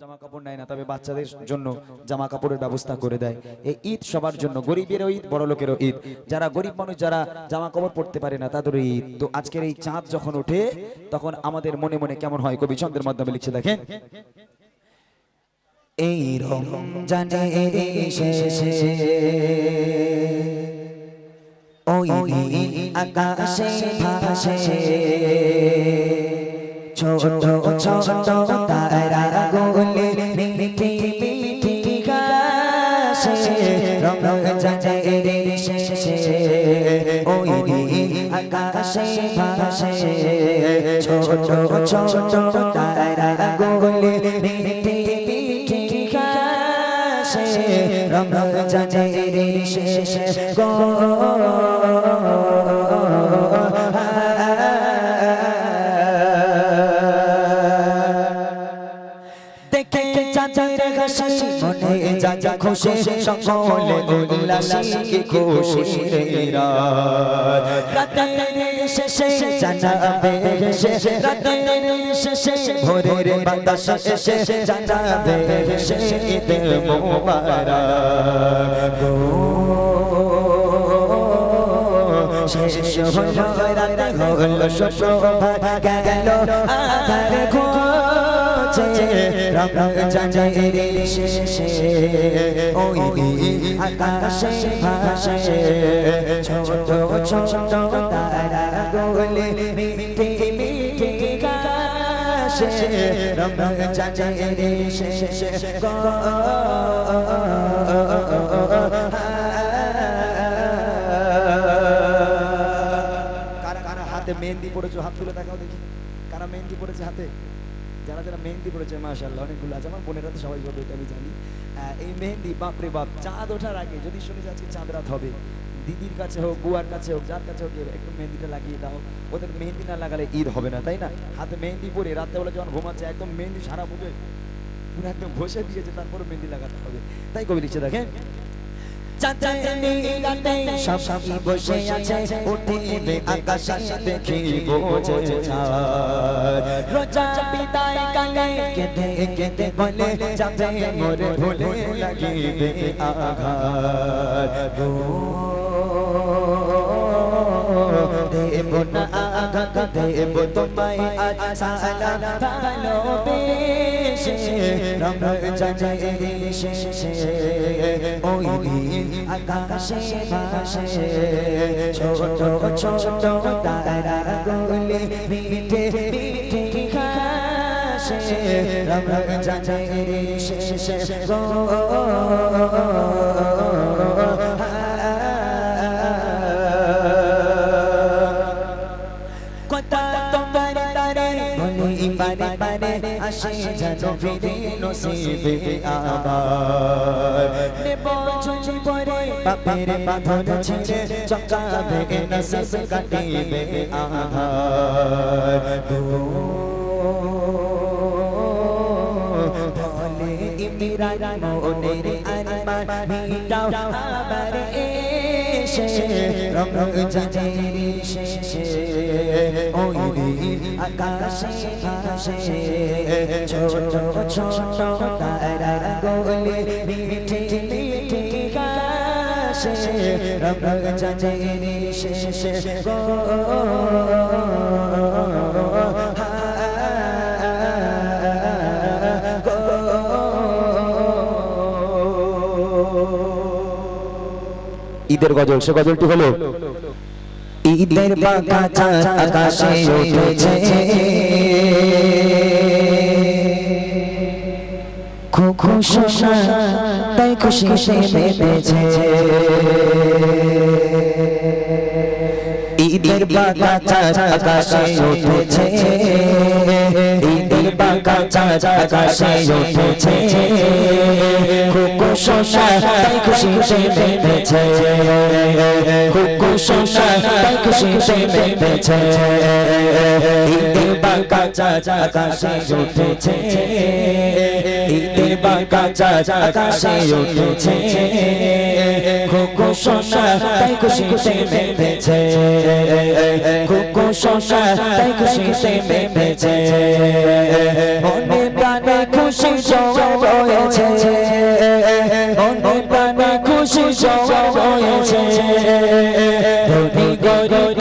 জামা কাপড় নেয় না, তবে বাচ্চাদের জন্য জামা কাপড়ের ব্যবস্থা করে দেয়। এই ঈদ সবার জন্য, গরিবেরও ঈদ বড় লোকেরও ঈদ। যারা গরিব মানুষ, যারা জামা কাপড় পারে না তাদের ঈদ। তো আজকের এই চাঁদ যখন ওঠে, তখন আমাদের মনে মনে কেমন হয়? কবি ছন্দের মাধ্যমে লিখছে, দেখেন। এই ছোট ছোট তারা শেষে ওই আকাশে ভাসে ছোট ছোট তারা গোলে মিঠি মিঠি গাছে রমজানে শেষে গো খুশি সকলে উল্লাসী খুশি শেষে জানাবে শেষে রাতের শেষে ভোরের বাতাস এসে, জানাবে শেষে ঈদ মোবারক। শেষ হলো, রাতে হলো শোভা গেল, আধার ঘোচে রমজানের শেষে। ওই আকাশে ভাসে। ছোট ছোট তারা গোলে মিঠি মিঠি গাছে। রমজানের শেষে। গো কারা কারা হাতে মেহেন্দি পড়েছো হাত তুলে দেখাও দেখি। কারা মেহেন্দি পড়েছে হাতে? যারা যারা মেহেন্দি পড়েছে, মাশাআল্লাহ, অনেকগুলো আছে। আমার বোনেরা তো সবাই বলবে আমি জানি। এই মেহেন্দি, বাপরে বাপ, চাঁদ ওঠার আগে, যদি শুনি আজকে চাঁদ রাত হবে, দিদির কাছে হোক, বুয়ার কাছে হোক, যার কাছে হোক একটু মেহেন্দিটা লাগিয়ে দাও। ওদের মেহেন্দি না লাগালে ঈদ হবে না, তাই না? হাতে মেহেন্দি পরে রাত্রেবেলা যখন ঘুমাচ্ছে, একদম মেহেন্দি সারা মুখে পুরো একদম ঘষে দিয়েছে তারপরে মেহেন্দি লাগাতে হবে। তাই কবি লিখছে দেখেন রাতে সব সবই বসে আছে উঠিবে আকাশে দেখিব যে চাঁদ রোজা বিদায় কালে কেঁদে কেঁদে বলে যাবে মোরে ভুলে দেব আঘাত দেব তোমায় আজ সালাম ভালোবেসে রমজানের শেষে ওই আকাশে ভাসে ছোট ছোট তারা গোলে মিঠে মিঠে ঘাসে রমজানের শেষে গো যেন ফিরে নসিবে আমার নেব চুচি পরে বাপের বাঁধন ছিঁড়ে চকাবে নসিব কাটিবে আধার বলে ইমরান মনের আরমান মিটাও আবার এসে রমজানের শেষে। ওই আকাশে ভাসে ছোট ছোট তারা গোলে মিঠে মিঠে গাছে রমজানের শেষে। গো ঈদের গজল, সে গজলটি হলো, ঈদের বাঁকা চাঁদ আকাশে উঠেছে। তাই খুশি মেতেছে ঈদের বাঁকা চাঁদ আকাশে উঠেছে। ঈদের বাঁকা চাঁদ আকাশে উঠেছে। খুকু তাই খুশি মেতেছে খুকু শোনা তাই খুশি সে মেতেছে ঈদের বাঁকা চাঁদ আকাশে উঠেছে। ঈদের বাঁকা চাঁদ আকাশে উঠেছে। খুকু শোনা তাই খুশি মেতেছে খুকু শোনা তাই খুশি মেতেছে বয়েছে ধনী গরিব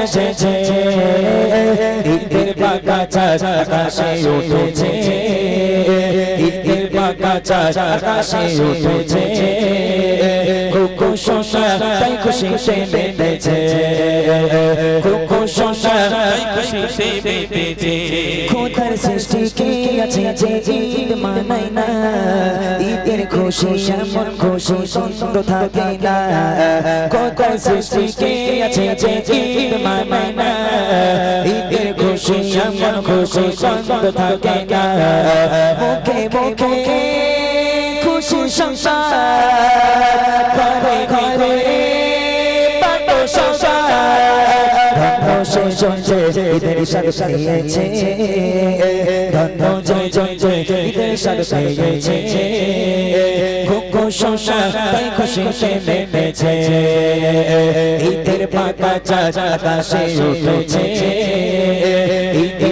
এসেছে উঠেছে। বাগাচা আকাশে উঠেছে। কুকু সোনা, তাই খুশি সে মেতেছে কুকু সোনা, তাই খুশিতে মেতেছে খোদার সৃষ্টি কে আছে যে ঈদ মানাই ঈদের খুশি, এমন খুশি সন্ত থাকে না। খোদার সৃষ্টি কে আছে যে ঈদ মানাই না? ঈদের খুশি, এমন খুশি সন্ত থাকে না। মুখে মুখে খুশি সংসার ঘরে ঘরে বাটো সংসার ধন্য সে জয় জয় ঈদের সাথে পেয়েছে ধন্য জয় জয় জয় ঈদের সাথে পেয়েছে খুকু সোনা তাই খুশি সে নেমেছে ঈদের পাকা আকাশে উঠেছে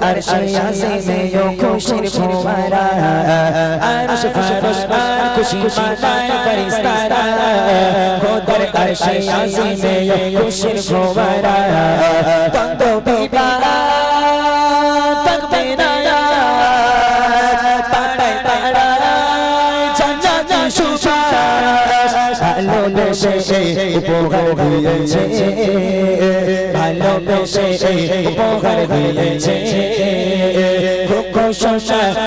আরশে আজিমে ও খুশির ফোয়ারা আরশ ফারশ আর খুশি মানায় ফরিস্তারা খোদার আরশে আজিমে ও খুশির ফোয়ারা তন্দ বিবা তকবীরা পাড়ায় পাড়ায় জান্নাতি সুবাস ভালোবেসে উপহার দিয়েছে ভালোবেসে উপহার দিয়েছে।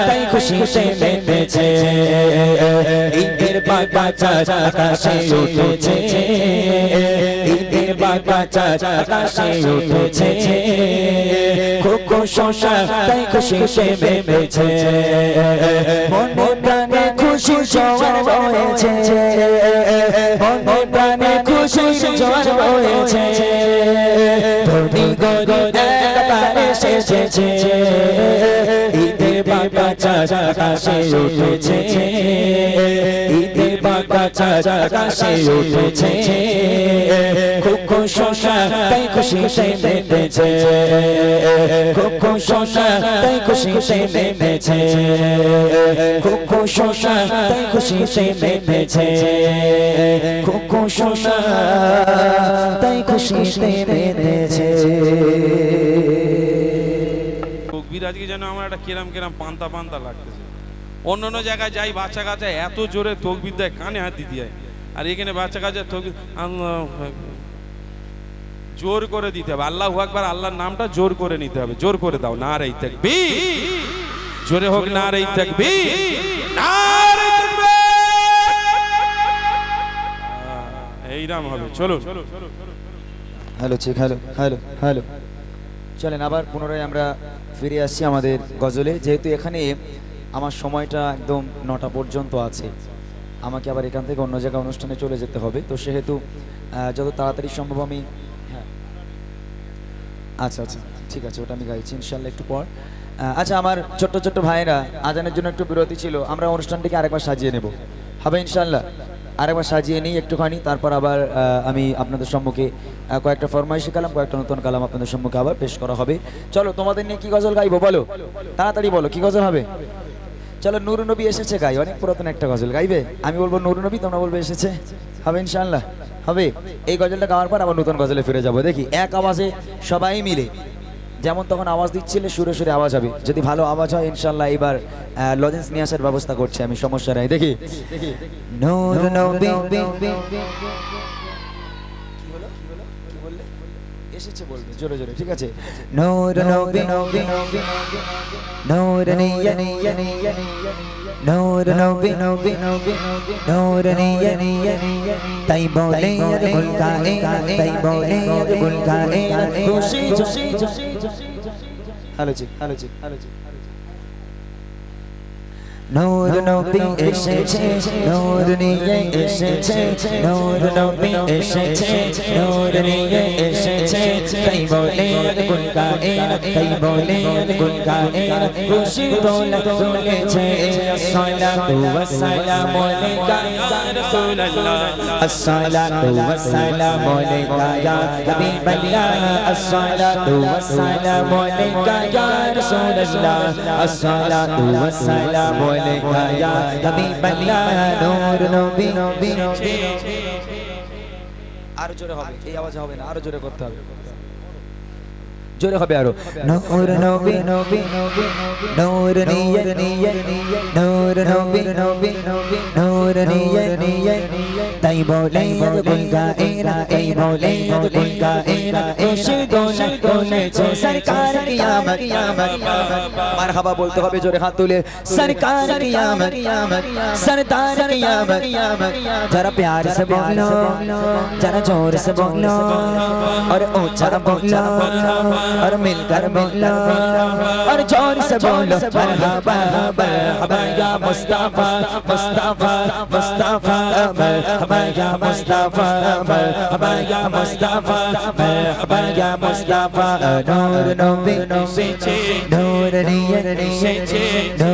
তাই খুশিতে মেতেছে ঈদের বাগাচা আকাশে উঠেছে। ঈদের বাগাচা আকাশে উঠেছে। খুব সোনা তাই খুশিতে মেতেছে মনে প্রাণে খুশি জোয়ার বয়েছে মনে প্রাণে খুশি জোয়ার বয়েছে ধনী গরিব একতার এসেছে ঈদের বাগাচা আকাশে উঠেছে। ঈদের বাগাচা আকাশে উঠেছে। খুব সোনা তাই খুশিতে মেতেছে খুব সোনা তাই খুশিতে মেতেছে খুব সোনা তাই খুশিতে মেতেছে খুব সোনা তাই খুশিতে মেতেছে তকবির আজকে যেন আমার একটা কিরাম কিরাম পান্তা পান্তা লাগতেছে। অন্য অন্য জায়গায় যাই, বাচ্চা কাচ্চা এত জোরে তকবির কানে হাত দিতে হয়। আর এখানে বাচ্চা কাচ্চা তকবির জোর করে দিতে হবে। আল্লাহ একবার আল্লাহর নামটা জোর করে নিতে হবে। জোর করে দাও না রে থাকবি জোরে হোক না রে থাকবি এইরাম হবে। চলুন। Hello check hello hello hello. চলেন, আবার পুনরায় আমরা ফিরে আসছি আমাদের গজলে। যেহেতু এখানে আমার সময়টা একদম নটা পর্যন্ত আছে, আমাকে আবার এখান থেকে অন্য জায়গায় অনুষ্ঠানে চলে যেতে হবে। তো সেহেতু যত তাড়াতাড়ি সম্ভব আমি হ্যাঁ। আচ্ছা আচ্ছা ঠিক আছে, ওটা আমি গাইছি ইনশাল্লাহ একটু পর। আচ্ছা আমার ছোট্ট ছোট্ট ভাইয়েরা আজানের জন্য একটু বিরতি ছিল। আমরা অনুষ্ঠানটিকে আরেকবার সাজিয়ে নেব। হবে ইনশাল্লাহ আরেকবার সাজিয়ে নিই একটুখানি, তারপর আবার আমি আপনাদের সম্মুখে কয়েকটা ফরমাইশি কালাম, কয়েকটা নতুন কালাম আপনাদের সম্মুখে আবার পেশ করা হবে। চলো, তোমাদের নিয়ে কি গজল গাইবো বলো? তাড়াতাড়ি বলো, কি গজল হবে? চলো, নুরু নবী এসেছে গাই, অনেক পুরাতন একটা গজল, গাইবে? আমি বলব নুরু নবী, তোমরা বলবে এসেছে। হবে ইনশাল্লাহ হবে। এই গজলটা গাওয়ার পর আবার নতুন গজলে ফিরে যাব। দেখি, এক আওয়াজে সবাই মিলে। যেমন তখন আওয়াজ দিচ্ছিলে সুরে সুরে আওয়াজ হবে। যদি ভালো আওয়াজ হয় ইনশাল্লাহ এবার লজেন্স নিয়ে আসার ব্যবস্থা করছি আমি সমস্যা নাই। দেখি। এসেছে বলবে জোরে জোরে ঠিক আছে নূর নবী নূর নিয়ে নূর নবী নূর নিয়ে তাই বলে আর গুল গায়ে তাই বলে আর গুল গায়ে খুশি খুশি hello ji hello ji hello ji Noor Nabi এসেছে নূর নিয়ে এসেছে নূর নবী এসেছে নূর নিয়ে এসেছে তাই বলে গুল গায়ের তাই বলে গুল গায়ের খুশি দোল দোলেছে আসসালাতু ওয়াসসালামু আলাইকা ইয়া রাসূলুল্লাহ আসসালাতু ওয়াসসালামু আলাইকা ইয়া হাবিবাল্লাহ আসসালাতু ওয়াসসালামু আলাইকা ইয়া রাসূলুল্লাহ আসসালাতু ওয়াসসালামু আলাইকা আমি বাংলা নূর নবী নবী আরও জোরে হবে এই আওয়াজ হবে না আরও জোরে করতে হবে জোরে হবে আরো নূর নবী নবী নূর নিয়ে নিয়ে নূর নবী নবী নূর নিয়ে নিয়ে তাই বলে গুল গায়েরা তাই বলে গুল গায়েরা এসে দোল দোলেছে সরকার কিয়ামত কিয়ামত মারহাবা বলতে হবে জোরে হাত তুলে सरकार कियामत सरदार कियामत जरा प्यार से बोलो जरा जोर से बोलो और ऊंचा बोलो और मिलकर बोलो और जोर से बोलो मरहबा मरहबा या मुस्तफा मुस्तफा मुस्तफा मरहबा या मुस्तफा मरहबा या मुस्तफा मरहबा या मुस्तफा नूर नबी नूर निये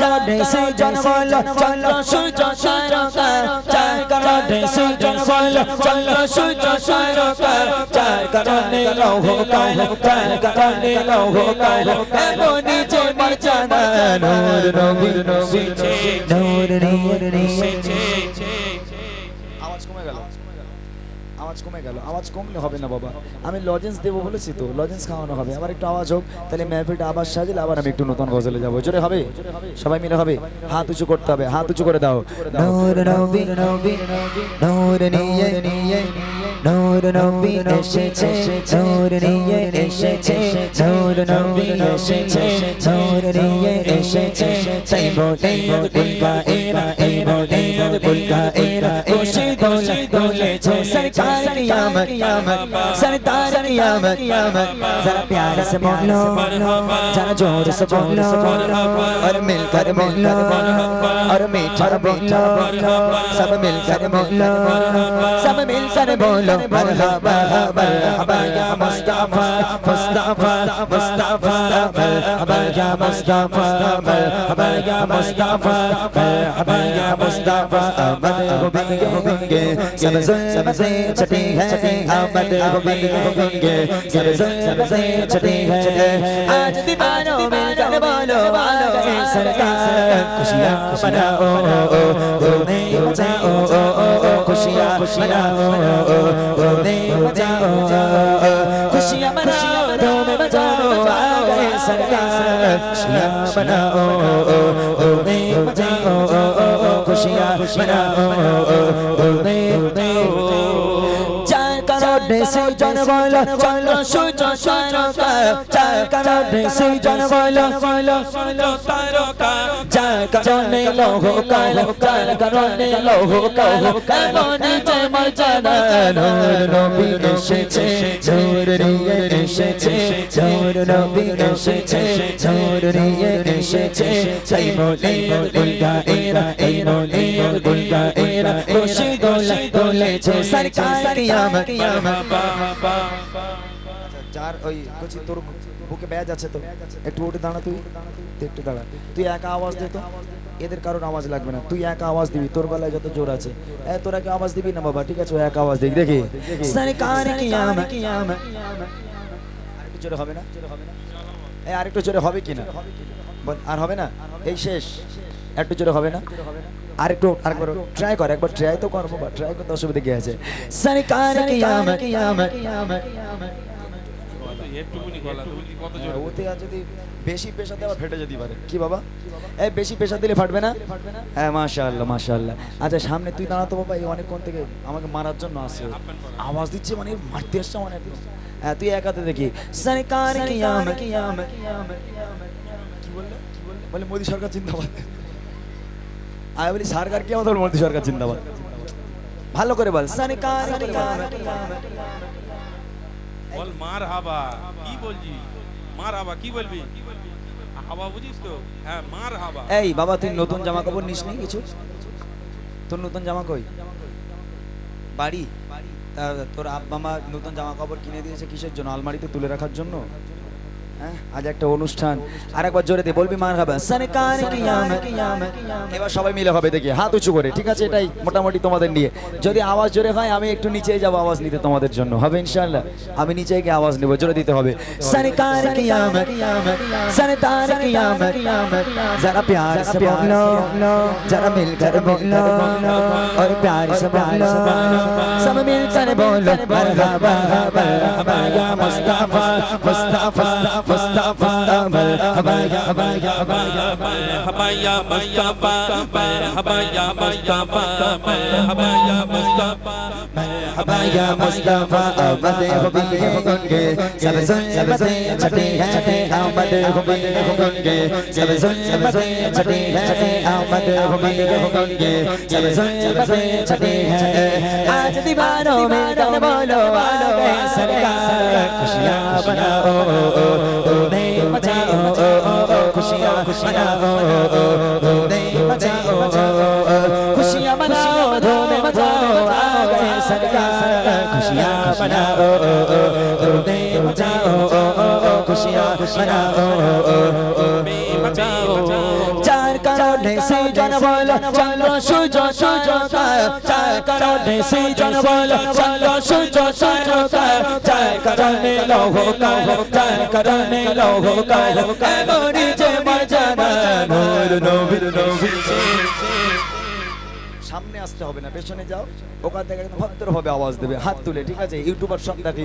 চার কারণে সে জন্ম হলো চলো সূর্য সারকার চার কারণে সে জন্ম হলো চলো সূর্য সারকার চার কারণে লৌহ কাল চার কারণে লৌহ কাল এমনি যে মর্যাদা, নূর নবী নবী নূর নূর আওয়াজ কমে গেল। আওয়াজ কমে গেল। আওয়াজ কমলে হবে না বাবা। আমি লজেন্স দেবো বলেছি তো। লজেন্স খাওয়ানো হবে। আবার একটু আওয়াজ হোক, তাহলে মেহফিলটা আবার সাজিলে, আবার আমি একটু নতুন গজলে যাব। জোরে হবে? সবাই মিলে হবে? হাত উঁচু করতে হবে। হাত উঁচু করে দাও। নূর নিয়ে নূর নবী এসেছে নূর নিয়ে এসেছে নূর নবী এসেছে নূর নিয়ে এসেছে তাই বলে গুল গায়েরা এই বলে গুল গায়েরা খুশি দোলে দোলেছে सरकार कियामत सरदार कियामत जरा प्यार से बोलो जरा जोर से बोलो और मिलकर बोलो और मीठा बोलो सब मिलकर बोलो सब मिलकर बोलो मरहबा मरहबा या मुस्तफा मुस्तफा मुस्तफा मरहबा या मुस्तफा मरहबा या मुस्तफा मरहबा या मुस्तफा अमद हो बिंगे सब जुल्म से छटी है अमद हो बिंगे सब जुल्म से छटी है आज दीवानों मिलकर बोलो आ गए सरकार खुशियाँ मनाओ तुम्हें बचाओ खुशियाँ मनाओ तुम्हें बचाओ खुशियाँ मनाओ तुम्हें बचाओ आ गए सरकार खुशियाँ मनाओ तुम्हें बचाओ खुशियाँ मनाओ तुम्हें চার কারণে সেই জন বল চল সূর্য তারকা চার কারণে সেই জন বল চার কারণে লৌহ কাল চার কারণে লৌহ কাল এমন যে মর্যাদা নূর নবী এসেছে নিয়ে এসেছে নূর নবী এসেছে নিয়ে এসেছে সেই বলে গুল গায়েরা এই বলে গুল গায়েরা খুশি দোলে দোলেছে সরকার কিয়ামত আচ্ছা, যার ওই কচি তোর বুকে ব্যাজ আছে তো? একটু উঠে দাঁড়া তুই একটু দাঁড়া। তুই একা আওয়াজ দে তো। এদের কারোর আওয়াজ লাগবে না। তুই একা আওয়াজ দিবি তোর গলায় যত জোর আছে। এ তোরা কি আওয়াজ দিবি না বাবা? ঠিক আছে ও একা আওয়াজ দিবি দেখি। সরকার কিয়ামত আরেকটু জোরে হবে না? এই আরেকটু জোরে হবে কি না? বল, আর হবে না? এই শেষ। একটু জোরে হবে না? আরেকটু আরেকবার ট্রাই কর একবার ট্রাই তো কর বাবা ট্রাই করতে অসুবিধা কি আছে? সরকার কিয়ামত একটুকুনি গলা তুমি কি কত জোরে? হ্যাঁ, ওতে আর যদি বেশি প্রেশার দেওয়া ফেটে যেতে পারে। কি বাবা? এই বেশি প্রেশার দিলে ফাটবে না? হ্যাঁ মাশাআল্লাহ মাশাআল্লাহ। আচ্ছা সামনে তুই দাঁড়াতো বাবা এই অনেকক্ষণ থেকে আমাকে মারার জন্য আসছে। আওয়াজ দিচ্ছে মানে মারতে আসছে মানে একদম। হ্যাঁ তুই একাতে দেখি। সরকার কি আমত কি বললে? বলে মোদি সরকার জিন্দাবাদ। আমি বলি সরকার কি আমাদের মোদি সরকার জিন্দাবাদ। ভালো করে বল। সরকার কি আমত বল, মার হাবা। কি বলছি মার হাবা, কি বলবি? হাবা বুঝিস তো? হ্যাঁ মার হাবা। এই, বাবা, তুই নতুন জামা কাপড় নিস নি কিছু? তোর নতুন জামা কই? বাড়ি? তোর আব্বা মা নতুন জামা কাপড় কিনে দিয়েছে কিসের জন্য? আলমারিতে তুলে রাখার জন্য? আজ একটা অনুষ্ঠান আরেকবার জোরে দে বলবি মার খাবে সরকার কি আমত এবার সবাই মিলে হবে দেখি হাত উঁচু করে ঠিক আছে এটাই মোটামুটি তোমাদের নিয়ে যদি আওয়াজ জোরে হয় আমি একটু নিচে যাব আওয়াজ নিতে তোমাদের জন্য হবে ইনশাআল্লাহ আমি নিচে গিয়ে আওয়াজ নেব জোরে দিতে হবে সরকার কি আমত सरदार की आमद जरा प्यार से बोलो जरा मिलकर बोलो और प्यार से बोलो सब मिलकर बोलो मरहबा मरहबा या Mustafa Mustafa Mustafa marhaba ya marhaba ya marhaba ya Mustafa marhaba ya Mustafa marhaba ya Mustafa अब या मुस्तफ़ा आमद हुबी गुंगे सब सुन्नते छटे हैं आमद हुबी गुंगे सब सुन्नते छटे हैं आमद हुबी गुंगे सब सुन्नते छटे हैं आज दीवानों में गान बोलो आ सरकार। खुशियाँ बनाओ खुशियाँ खुशियाँ बनाओ उन्हें मनाओ तुम्हें मचाओ खुशियां मनाओ चार करोड़ से जन बोलो चंद्र सूर्य सूर्य का चार करोड़ से जन बोलो चंद्र सूर्य सूर्य का चार करोड़ लोगों का चार करोड़ लोगों का मोरी जे मजना नूर नबी नबी সামনে আসতে হবে না, পেছনে যাও। ওখান থেকে একদম ভদ্রভাবে আওয়াজ দেবে, হাত তুলে, ঠিক আছে? ইউটিউবার সব দেখে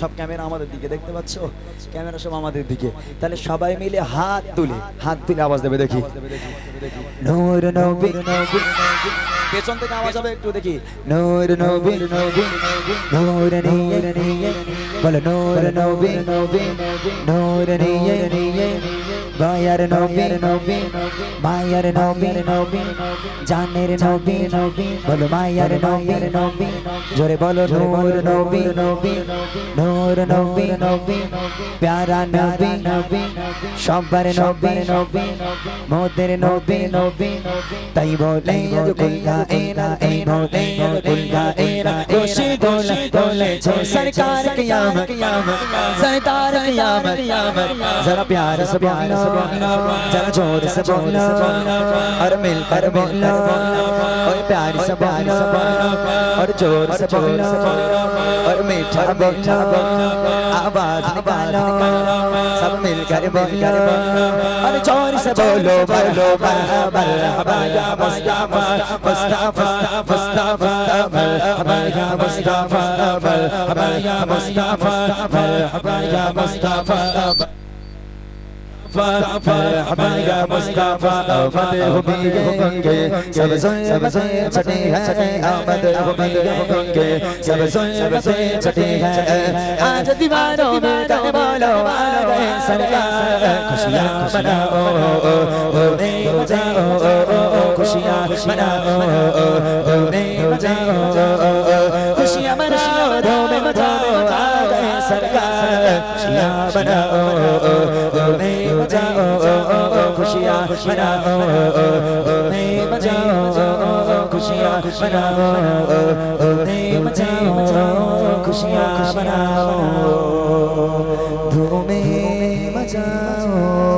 সব ক্যামেরা আমাদের দিকে, দেখতে পাচ্ছ? ক্যামেরা সব আমাদের দিকে। তাহলে সবাই মিলে হাত তুলে হাত তুলে আওয়াজ দেবে, দেখি। পেছন থেকে আওয়াজ হবে একটু, দেখি। নূর নবী। নূর নিয়ে। বলো, নূর নবী। নূর নিয়ে। দয়ার নবী নবী মায়ার নবী নবী জানের নবী নবী বলো মায়ার নবী নবী জোরে বলো নূর নবী নবী নূর নবী নবী প্যারা নবী নবী সব্বার নবী নবী মোদের নবী নবী তাই বলে আজ কুল্লা এরা এই বলে আজ কুল্লা এরা খুশি দোলে দোলে ছো সরকার কিয়ামত কিয়ামত সরদার কিয়ামত কিয়ামত জরা প্যার সুবহান जरा जोर से बोलो और मिलकर बोलो और प्यार से बोलो और जोर से बोलो और मीठा बोलो आवाज निकालो सब मिलकर बोलो और जोर से बोलो बोलो मरहबा या मुस्तफा मुस्तफा मुस्तफा मरहबा या मुस्तफा मरहबा या मुस्तफा मरहबा या मुस्तफा مصطفى مرحبا يا مصطفى آمد ہمیں ہونگے سب سوئے بسوئے چھٹے ہیں آمد ہمیں ہونگے سب سوئے بسوئے چھٹے ہیں آج دیوانوں میں تن بولو آگئے سرکار خوشیاں مناؤ اونے بجاؤ خوشیاں مناؤ اونے بجاؤ خوشیاں مناؤ دومے بجاؤ آگئے سرکار خوشیاں مناؤ اونے बचाओ खुशियाँ मनाओ उन्हें बचाओ खुशियाँ मनाओ उन्हें बचाओ खुशियाँ मनाओ धूमे मचाओ